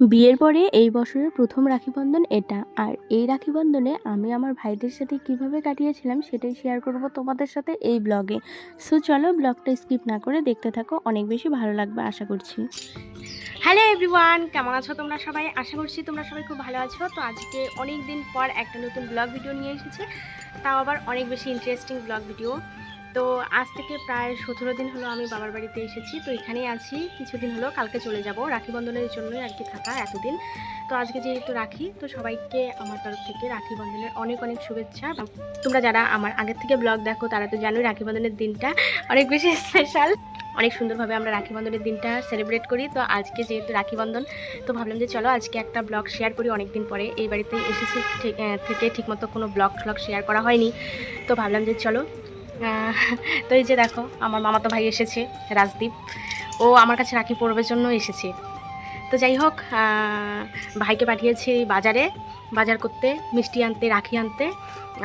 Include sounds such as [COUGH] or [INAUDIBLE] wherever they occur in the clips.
বিয়ের পরে এই বছরের প্রথম রাখি বন্ধন এটা। আর এই রাখি বন্ধনে আমি আমার ভাইদের সাথে কীভাবে কাটিয়েছিলাম সেটাই শেয়ার করব তোমাদের সাথে এই ব্লগে সো চলো ব্লগটা স্কিপ না করে দেখতে থাকো, অনেক বেশি ভালো লাগবে আশা করছি। হ্যালো এভরিওয়ান কেমন আছো তোমরা সবাই? আশা করছি তোমরা সবাই খুব ভালো আছো। তো আজকে অনেক দিন পর একটা নতুন ব্লগ ভিডিও নিয়ে এসেছি। তাও আবার অনেক বেশি ইন্টারেস্টিং ব্লগ ভিডিও তো আজ থেকে প্রায় সতেরো দিন হলো আমি বাবার বাড়িতে এসেছি। তো এখানেই আছি। কিছুদিন হলো কালকে চলে যাব। রাখি বন্ধনের জন্যই আর কি থাকা এতদিন। তো আজকে যেহেতু রাখি, তো সবাইকে আমার তরফ থেকে রাখি বন্ধনের অনেক অনেক শুভেচ্ছা। তোমরা যারা আমার আগের থেকে ব্লগ দেখো, তারা তো জানোই রাখি বন্ধনের দিনটা অনেক বেশি স্পেশাল অনেক সুন্দরভাবে আমরা রাখি বন্ধনের দিনটা সেলিব্রেট করি। তো আজকে যেহেতু রাখি বন্ধন, তো ভাবলাম যে চলো আজকে একটা ব্লগ শেয়ার করি। অনেক দিন পরে এই বাড়িতে এসেছি। থেকে ঠিকমতো কোনো ব্লগ ফ্লগ শেয়ার করা হয়নি। তো ভাবলাম যে চলো তো এই যে দেখো, আমার মামাতো ভাই এসেছে, রাজদীপ। ও আমার কাছে রাখি পরবের জন্য এসেছে। তো যাই হোক ভাইকে পাঠিয়েছি বাজারে, বাজার করতে, মিষ্টি আনতে, রাখি আনতে।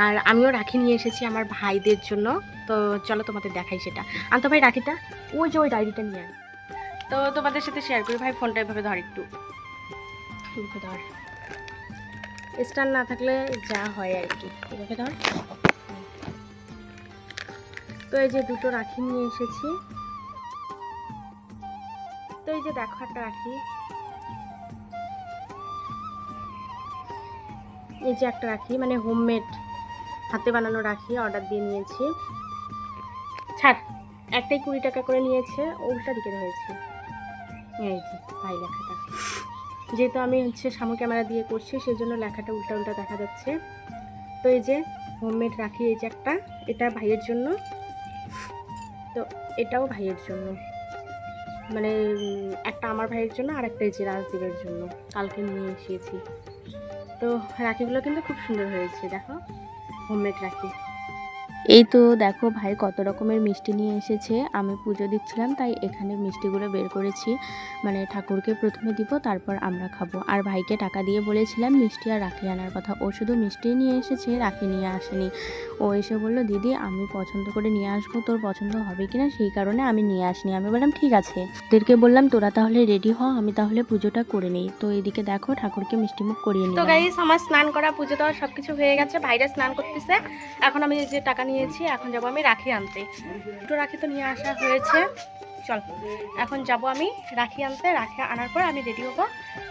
আর আমিও রাখি নিয়ে এসেছি আমার ভাইদের জন্য। তো চলো তোমাদের দেখাই সেটা। আনতো ভাই রাখিটা? ওই যে ওই ডায়েরিটা নিয়ে আয়। তো তোমাদের সাথে শেয়ার করি। ভাই ফোনটা এভাবে ধর একটু। ধর। স্ট্যান্ড না থাকলে যা হয় আর কি। এভাবে ধর। তো এই যে দুটো রাখি নিয়ে এসেছি। তো এই যে দেখো একটা রাখি। এই যে একটা রাখি মানে হোমমেড হাতে বানানো রাখি অর্ডার দিয়ে নিয়েছি। ছাড়, একটাই কুড়ি টাকা করে নিয়েছে, উল্টা দিকে রয়েছে। এই যে ভাই লেখাটা। যেহেতু আমি হচ্ছে সামু ক্যামেরা দিয়ে করছি সেই জন্য লেখাটা উল্টা উল্টা দেখা যাচ্ছে। তো এই যে হোমমেড রাখি, এই যে একটা, এটা ভাইয়ের জন্য। তো এটাও ভাইয়ের জন্য। মানে একটা আমার ভাইয়ের জন্য আর একটা যে রাজদীপের জন্য। কালকে নিয়ে এসেছি। তো রাখিগুলো কিন্তু খুব সুন্দর হয়েছে, দেখো। হোমমেড রাখি। এই তো দেখো ভাই কত রকমের মিষ্টি নিয়ে এসেছে। আমি পুজো দিচ্ছিলাম তাই এখানে মিষ্টিগুলো বের করেছি। মানে ঠাকুরকে প্রথমে দিব তারপর আমরা খাব। আর ভাইকে টাকা দিয়ে বলেছিলাম মিষ্টি আর রাখি আনার কথা। ও শুধু মিষ্টি নিয়ে এসেছে রাখি নিয়ে আসেনি। ও এসে বলল দিদি আমি পছন্দ করে নিয়ে আসব তোর পছন্দ হবে কিনা? সেই কারণে আমি নিয়ে আসিনি। আমি বললাম ঠিক আছে। ওদেরকে বললাম তোরা তাহলে রেডি হ আমি তাহলে পুজোটা করে নিই। তো এদিকে দেখো ঠাকুরকে মিষ্টিমুখ করিয়ে তো নিই গাইস আমার স্নান করা পুজো দেওয়া সব কিছু হয়ে গেছে। ভাইরা স্নান করতেছে। এখন আমি যে টাকা নিয়েছি এখন যাব আমি রাখি আনতে। দুটো রাখি তো নিয়ে আসা হয়েছে। চল, এখন যাব আমি রাখি আনতে, রাখি আনার পর আমি রেডি হব।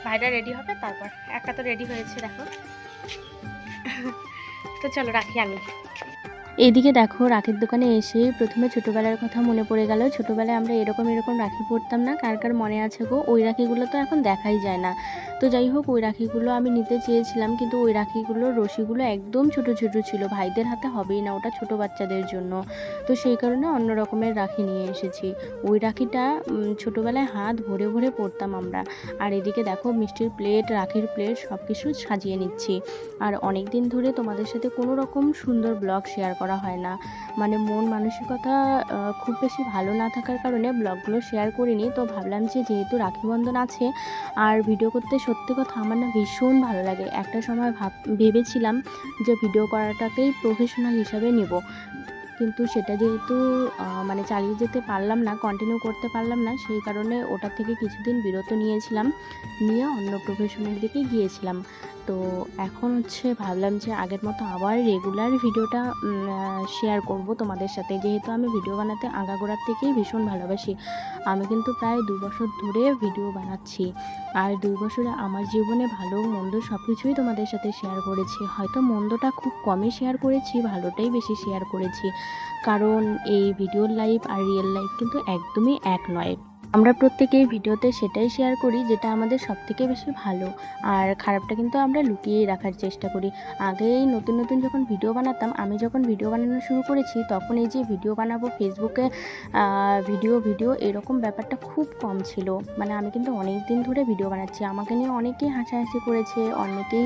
ভাইরা রেডি হবে, তারপর একটা তো রেডি হয়েছে, দেখো। তো চলো রাখি আনি। এইদিকে দেখো, রাখির দোকানে এসে প্রথমে ছোটোবেলার কথা মনে পড়ে গেল। ছোটোবেলায় আমরা এরকম এরকম রাখি পরতাম না, কার কার মনে আছে গো? ওই রাখিগুলো তো এখন দেখাই যায় না। তো যাই হোক, ওই রাখিগুলো আমি নিতে চেয়েছিলাম, কিন্তু ওই রাখিগুলোর রশিগুলো একদম ছোট ছোট ছিল। ভাইদের হাতে হবেই না, ওটা ছোট বাচ্চাদের জন্য। তো সেই কারণে অন্য রকমের রাখি নিয়ে এসেছি। ওই রাখিটা ছোটোবেলায় হাত ভরে ভরে পরতাম আমরা। আর এদিকে দেখো, মিষ্টির প্লেট, রাখির প্লেট সব কিছু সাজিয়ে নিচ্ছি। আর অনেক দিন ধরে তোমাদের সাথে কোনো রকম সুন্দর ব্লগ শেয়ার করা হয় না। মানে মন মানসিকতা খুব বেশি ভালো না থাকার কারণে ব্লগগুলো শেয়ার করিনি। তো ভাবলাম যে যেহেতু রাখি বন্ধন আছে, আর ভিডিও করতে সত্যি কথা আমার না ভীষণ ভালো লাগে। একটা সময় ভাব, ভেবেছিলাম যে ভিডিও করাটাকেই প্রফেশনাল হিসাবে নেব। কিন্তু সেটা যেহেতু মানে চালিয়ে যেতে পারলাম না কন্টিনিউ করতে পারলাম না, সেই কারণে ওটা থেকে কিছুদিন বিরত নিয়েছিলাম। নিয়ে অন্য প্রফেশনের দিকে গিয়েছিলাম। তো এখন হচ্ছে ভাবলাম যে আগের মতো আবার রেগুলার ভিডিওটা শেয়ার করব তোমাদের সাথে। যেহেতু আমি ভিডিও বানাতে আগাগোড়ার থেকেই ভীষণ ভালোবাসি, আমি কিন্তু প্রায় দু বছর ধরে ভিডিও বানাচ্ছি। আর দুই বছরে আমার জীবনে ভালো মন্দ সব কিছুই তোমাদের সাথে শেয়ার করেছি। হয়তো মন্দটা খুব কমই শেয়ার করেছি, ভালোটাই বেশি শেয়ার করেছি। কারণ এই ভিডিওর লাইফ আর রিয়েল লাইফ কিন্তু একদমই এক নয়। আমরা প্রত্যেকেই ভিডিওতে সেটাই শেয়ার করি যেটা আমাদের সবথেকে বেশি ভালো। আর খারাপটা কিন্তু আমরা লুকিয়েই রাখার চেষ্টা করি। আগেই নতুন নতুন যখন ভিডিও বানাতাম, আমি যখন ভিডিও বানানো শুরু করেছি, তখন এই যে ভিডিও বানাবো ফেসবুকে ভিডিও ভিডিও এরকম ব্যাপারটা খুব কম ছিল। মানে আমি কিন্তু অনেক দিন ধরে ভিডিও বানাচ্ছি। আমাকে নিয়ে অনেকেই হাসাহাসি করেছে, অনেকেই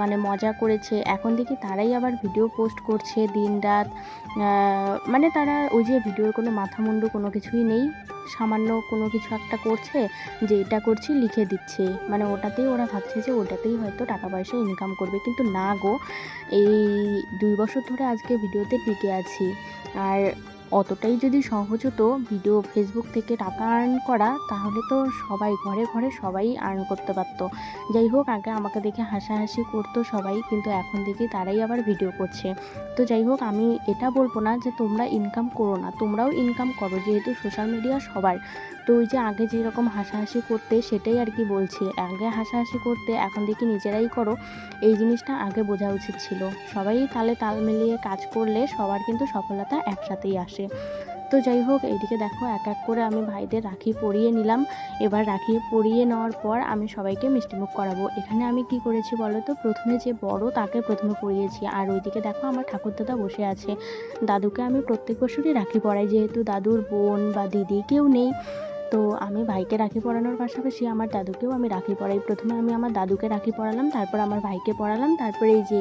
মানে মজা করেছে। এখন দেখি তারাই আবার ভিডিও পোস্ট করছে দিন রাত মানে তারা ওই যে ভিডিওর কোনো মাথা মুন্ডু কোনো কিছুই নেই। সামান্য কোনো কিছু একটা করছে, যে এটা করছি লিখে দিচ্ছে। মানে ওটাতেই ওরা ভাবছে যে ওটাতেই হয়তো টাকা পয়সা ইনকাম করবে। কিন্তু না গো, এই দুই বছর ধরে আজকে ভিডিওতে টিকে আছি। আর অতটাই যদি সহজ হতো ভিডিও ফেসবুক থেকে টাকা আর্ন করা, তাহলে তো সবাই ঘরে ঘরে সবাই আর্ন করতে পারত। যাই হোক, আগে আমাকে দেখে হাসাহাসি করতো সবাই, কিন্তু এখন দেখি তারাই আবার ভিডিও করছে। তো যাই হোক, আমি এটা বলব না যে তোমরা ইনকাম করো না, তোমরাও ইনকাম করো, যেহেতু সোশ্যাল মিডিয়া সবার। তো ওই যে আগে যেরকম হাসাহাসি করতে সেটাই আর কি বলছি। আগে হাসাহাসি করতে এখন দেখি নিজেরাই করো। এই জিনিসটা আগে বোঝা উচিত ছিল। সবাই তালে তাল মিলিয়ে কাজ করলে সবার কিন্তু সফলতা একসাথেই আসে। তো যাই হোক, এইদিকে দেখো এক এক করে আমি ভাইদের রাখি পরিয়ে নিলাম। এবার রাখি পরিয়ে নেওয়ার পর আমি সবাইকে মিষ্টিমুখ করাবো। এখানে আমি কি করেছি বলো তো? প্রথমে যে বড় তাকে প্রথমে পরিয়েছি। আর ওইদিকে দেখো আমার ঠাকুরদাদা বসে আছে। দাদুকে আমি প্রত্যেক বছরই রাখি পরাই। যেহেতু দাদুর বোন বা দিদি কেউ নেই। তো আমি ভাইকে রাখি পরানোর পাশাপাশি আমার দাদুকেও আমি রাখি পরাই প্রথমে আমি আমার দাদুকে রাখি পরালাম তারপর আমার ভাইকে পরালাম তারপরে এই যে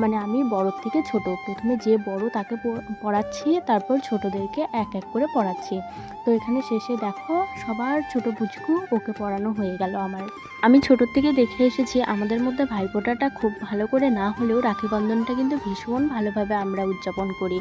মানে আমি বড়োর থেকে ছোট, প্রথমে যে বড় তাকে পড়াচ্ছি, তারপর ছোটদেরকে এক এক করে পড়াচ্ছি। তো এখানে শেষে দেখো, সবার ছোট পুচকু ওকে পড়ানো হয়ে গেল আমার। আমি ছোটোর থেকে দেখে এসেছি, আমাদের মধ্যে ভাইফোঁটাটা খুব ভালো করে না হলেও রাখি বন্ধনটা কিন্তু ভীষণ ভালোভাবে আমরা উদযাপন করি।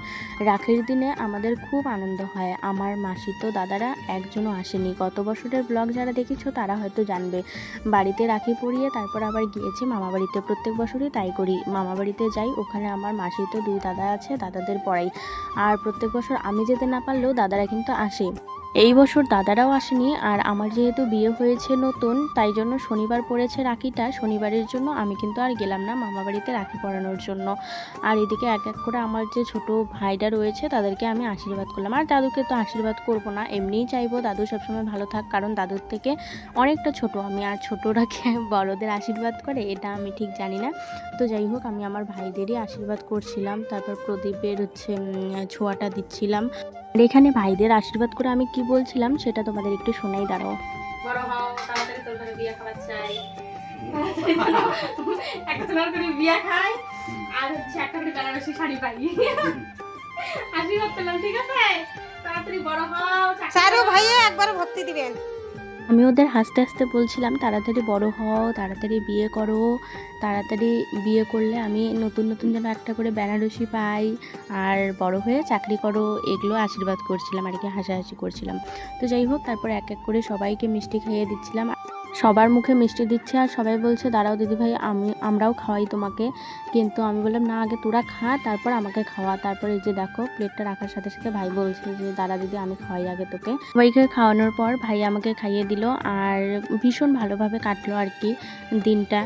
রাখির দিনে আমাদের খুব আনন্দ হয়। আমার মাসি তো দাদারা একজনও আসেনি। গত বছরের ব্লগ যারা দেখেছ তারা হয়তো জানবে। বাড়িতে রাখি পরিয়ে তারপর আবার গিয়েছি মামা বাড়িতে। প্রত্যেক বছরই তাই করি। মামা বাড়িতে যাই, ওখানে আমার মাসি তো দুই দাদা আছে, দাদাদের পড়াই। আর প্রত্যেক বছর আমি যেতে না পারলেও দাদারা কিন্তু আসে। এই বছর দাদারাও আসেনি আর আমার যেহেতু বিয়ে হয়েছে নতুন, তাই জন্য শনিবার পড়েছে রাখিটা। শনিবারের জন্য আমি কিন্তু আর গেলাম না মামা বাড়িতে রাখি পরানোর জন্য। আর এদিকে এক এক করে আমার যে ছোট ভাইরা রয়েছে, তাদেরকে আমি আশীর্বাদ করলাম। আর দাদুকে তো আশীর্বাদ করব না, এমনিই চাইব দাদু সবসময় ভালো থাক, কারণ দাদুর থেকে অনেকটা ছোট আমি। আর ছোটরা [LAUGHS] বড়দের আশীর্বাদ করে, এটা আমি ঠিক জানি না। তো যাই হোক, আমি আমার ভাইদেরই আশীর্বাদ করছিলাম। তারপর প্রদীপের হচ্ছে ছোঁয়াটা দিচ্ছিলাম। এখানে ভাইদের আশীর্বাদ করে আমি কি বলছিলাম সেটা তোমাদের একটু শোনাই দাঁড়াও। বড় হও তাড়াতাড়ি তোর ঘরে বিয়ে খাওয়ার চাই। [LAUGHS] একটা সোনার করে বিয়ে খাই আর হচ্ছে একটা করে বেনারসি শাড়ি পাই। [LAUGHS] আশীর্বাদ পেলাম ঠিক আছে? তাড়াতাড়ি বড় হও চারু করো। ভাইয়া একবার ভর্তি দিবেন। আমি ওদের হাসতে হাসতে বলছিলাম, তাড়াতাড়ি বড় হও, তাড়াতাড়ি বিয়ে করো, তাড়াতাড়ি বিয়ে করলে আমি নতুন নতুন যেন একটা করে বেনারসি পাই আর বড় হয়ে চাকরি করো। এগুলো আশীর্বাদ করছিলাম আর কি, হাসাহাসি করছিলাম। তো যাই হোক, তারপর এক এক করে সবাইকে মিষ্টি খাইয়ে দিচ্ছিলাম। সবার মুখে মিষ্টি দিচ্ছে আর সবাই বলছে, দাঁড়াও দিদিভাই আমি, আমরাও খাওয়াই তোমাকে। কিন্তু আমি বললাম, না, আগে তোরা খা, তারপর আমাকে খাওয়া। তারপর এই যে দেখো প্লেটটা রাখার সাথে সাথে ভাই বলছে যে, দাঁড়া দিদি, আমি খাওয়াই আগে তোকে। সবাইকে খাওয়ানোর পর ভাই আমাকে খাইয়ে দিল আর ভীষণ ভালোভাবে কাটলো আর কি দিনটা।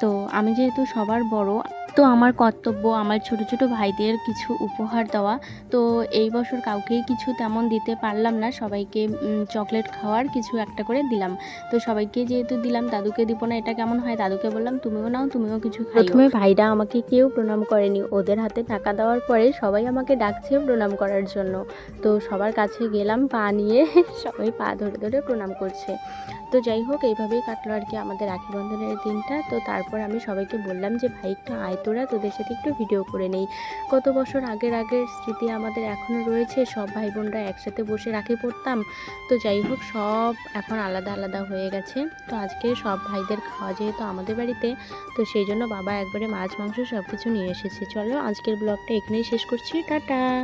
তো আমি যেহেতু সবার বড় তো আমার কর্তব্য, আমার ছোট ছোট ভাইদের কিছু উপহার দেওয়া। তো এই বছর কাউকেই কিছু তেমন দিতে পারলাম না। সবাইকে চকলেট খাওয়ার কিছু একটা করে দিলাম। তো সবাইকে যেহেতু দিলাম, দাদুকে দিব না, এটা কেমন হয়? দাদুকে বললাম, তুমিও নাও, তুমিও কিছু প্রথমে ভাইরা আমাকে কেউ প্রণাম করেনি। ওদের হাতে টাকা দেওয়ার পরে সবাই আমাকে ডাকছে প্রণাম করার জন্য। তো সবার কাছে গেলাম, পা নিয়ে সবাই পা ধরে ধরে প্রণাম করছে। তো যাই হোক, এইভাবেই কাটলো আর কি আমাদের রাখি বন্ধনের দিনটা। তো তারপর আমি সবাইকে বললাম যে, ভাই, একটু আয় তোরা, তোদের সাথে একটু ভিডিও করে নেই। কত বছর আগের আগের স্মৃতি আমাদের এখনও রয়েছে, সব ভাই বোনরা একসাথে বসে রাখি পড়তাম। তো যাই হোক, সব এখন আলাদা আলাদা হয়ে গেছে। তো আজকে সব ভাইদের খাওয়া যেহেতু আমাদের বাড়িতে, তো সেই জন্য বাবা একবারে মাছ, মাংস সব কিছু নিয়ে এসেছে। চলো আজকের ব্লগটা এখানেই শেষ করছি। টাটা!